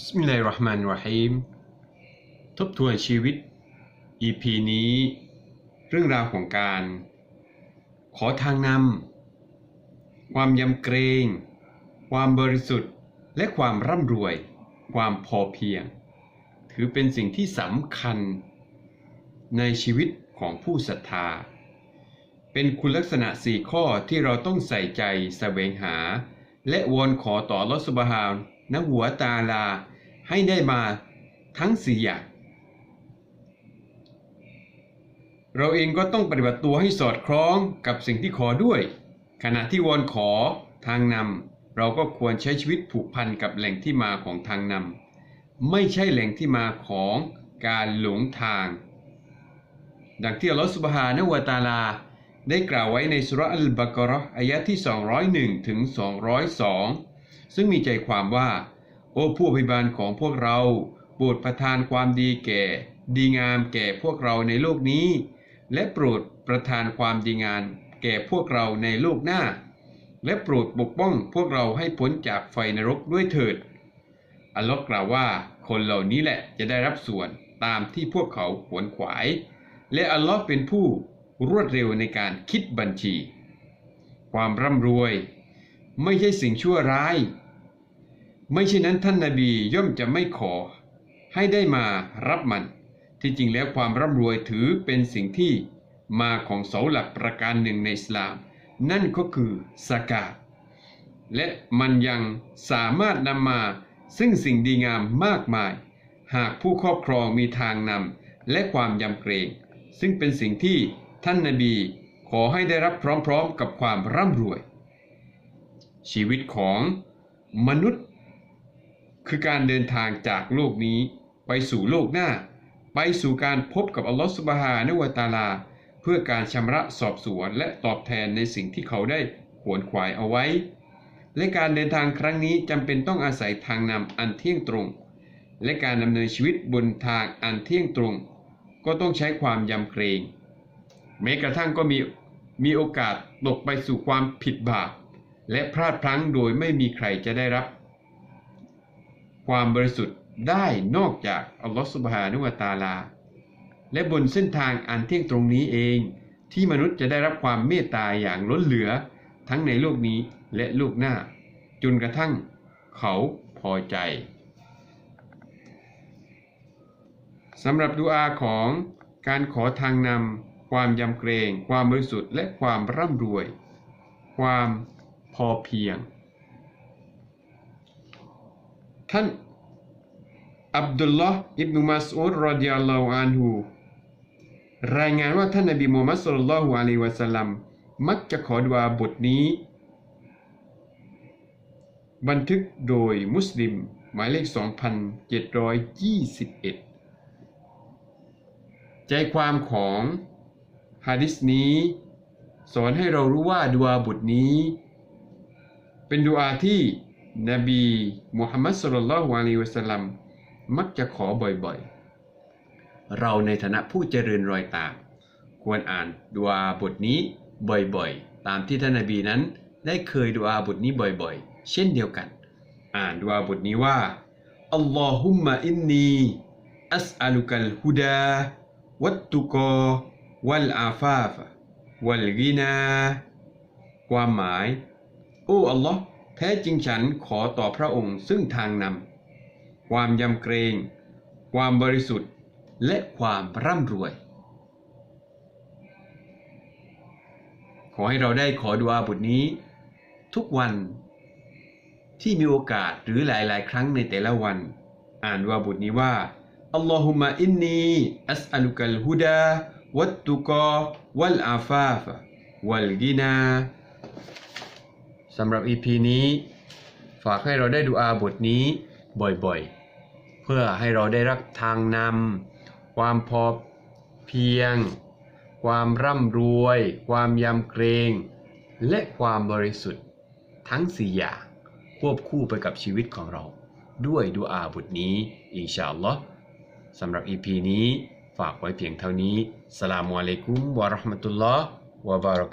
บิสมิลลาฮิรราะห์มานิรราะฮีมทบทวนชีวิต EP นี้ เรื่องราวของการ ขอทางนำความยำเกรง ความบริสุทธิ์ และความร่ำรวย ความพอเพียง ถือเป็นสิ่งที่สำคัญ ในชีวิตของผู้ศรัทธา เป็นคุณลักษณะสี่ข้อที่เราต้องใส่ใจแสวงหา และวอนขอต่ออัลอสุบฮานะหัวตาลา ให้ได้มาทั้งสี่อย่าง เราเองก็ต้องปฏิบัติตัวให้สอดคล้องกับสิ่งที่ขอด้วย ขณะที่วอนขอทางนำเราก็ควรใช้ชีวิตผูกพันกับแหล่งที่มาของทางนำไม่ใช่แหล่งที่มาของการหลงทาง ดังที่อัลลอฮฺสุบฮานะวะตาลาได้กล่าวไว้ในสุระอัลบากราะอายะที่ 201ถึง202 ซึ่งมีใจความว่า โอ้ผู้อภิบาลของพวกเราโปรดประทานความดีแก่ ดีงามแก่พวกเราในโลกนี้ และโปรดประทานความดีงามแก่พวกเราในโลกหน้า และโปรดปกป้องพวกเราให้พ้นจากไฟนรกด้วยเถิด อัลลอฮ์กล่าวว่าคนเหล่านี้แหละจะได้รับส่วนตามที่พวกเขาขวนขวาย และอัลลอฮ์เป็นผู้รวดเร็วในการคิดบัญชี ความร่ำรวย ไม่ใช่สิ่งชั่วร้าย ไม่เช่นนั้นท่านนาบีย่อมจะไม่ขอ ให้ได้มารับมัน ที่จริงแล้วความร่ำรวยถือเป็นสิ่งที่มาของเสาหลักประการหนึ่งในอิสลาม นั่นก็คือสกาดและมันยังสามารถนำมาซึ่งสิ่งดีงามมากมาย หากผู้ครอบครองมีทางนำและความยำเกรง ซึ่งเป็นสิ่งที่ท่านนาบีขอให้ได้รับพร้อมๆกับความร่ำรวย ชีวิตของมนุษย์ คือการเดินทางจากโลกนี้ไปสู่โลกหน้า ไปสู่การพบกับอัลลอฮฺสุบฮานวตาลา เพื่อการชำระสอบสวนและตอบแทนในสิ่งที่เขาได้ขวนขวายเอาไว้ และการเดินทางครั้งนี้จำเป็นต้องอาศัยทางนำอันเที่ยงตรง และการดำเนินชีวิตบนทางอันเที่ยงตรง ก็ต้องใช้ความยำเกรงแม้กระทั่งก็มีมีโอกาสตกไปสู่ความผิดบาปและพลาดพลั้งโดยไม่มีใครจะได้รับ ความบริสุทธิ์ได้นอกจากอัลลอฮฺสุบฮานุวะตาลา และบนเส้นทางอันเที่ยงตรงนี้เอง ที่มนุษย์จะได้รับความเมตตาอย่างล้นเหลือทั้งในโลกนี้และโลกหน้า จนกระทั่งเขาพอใจสำหรับดูอาของการขอทางนำความยำเกรง ความบริสุทธิ์และความร่ำรวย ความพอเพียง ท่านอับดุลลอฮ์อิบนุมัสอุดรอดิยัลลอฮุอันฮูรายงานว่าท่านนบีมูฮัมมัดสุลลัลฮุอะลัยวะสัลลัมมักจะขอดุอาบทนี้ บันทึกโดยมุสลิม หมายเลข 2721 ใจความของฮะดิษนี้ สอนให้เรารู้ว่าดุอาบทนี้ เป็นดุอาที่ นบีมุฮัมมัดสุลลัลลอฮุอะลัยฮิวะสัลลัมมักจะขอบ่อยๆ เราในฐานะผู้เจริญรอยตาม ควรอ่านดุอาบทนี้บ่อยๆ ตามที่ท่านนบีนั้นได้เคยดุอาบทนี้บ่อยๆ เช่นเดียวกัน อ่านดุอาบทนี้ว่าอัลลอฮุมมะอินนีอัสอัลุกัลฮุดาวัตตุกอวัลอาฟาฟวัลกินาความหมาย โอ้อัลลอฮ์ ท้จริงฉันขอต่อพระองค์ซึ่งทางนำความยำเกรง ความบริสุทธิ์ และความร่ำรวย ขอให้เราได้ขอดุอาบทนี้ ทุกวันที่มีโอกาสหรือหลาย ๆ ครั้งในแต่ละวัน อ่านดุอาบทนี้ว่าอัลลอฮุมะอินนีอัสอัลุกัลฮุดาวัตตุกอวัลอาฟาฟวัลกินา สำหรับ EP นี้ ฝากให้เราได้ดูอาบทนี้บ่อยๆ เพื่อให้เราได้รับทางนำความพอเพียง ความร่ำรวย ความยำเกรง และความบริสุทธิ์ ทั้งสี่อย่าง ควบคู่ไปกับชีวิตของเรา ด้วยดูอาบทนี้ อินชาอัลลอฮ์สำหรับ EP นี้ ฝากไว้เพียงเท่านี้สลามุอะลัยกุมวะราะห์มะตุลลอฮ์วะบารอก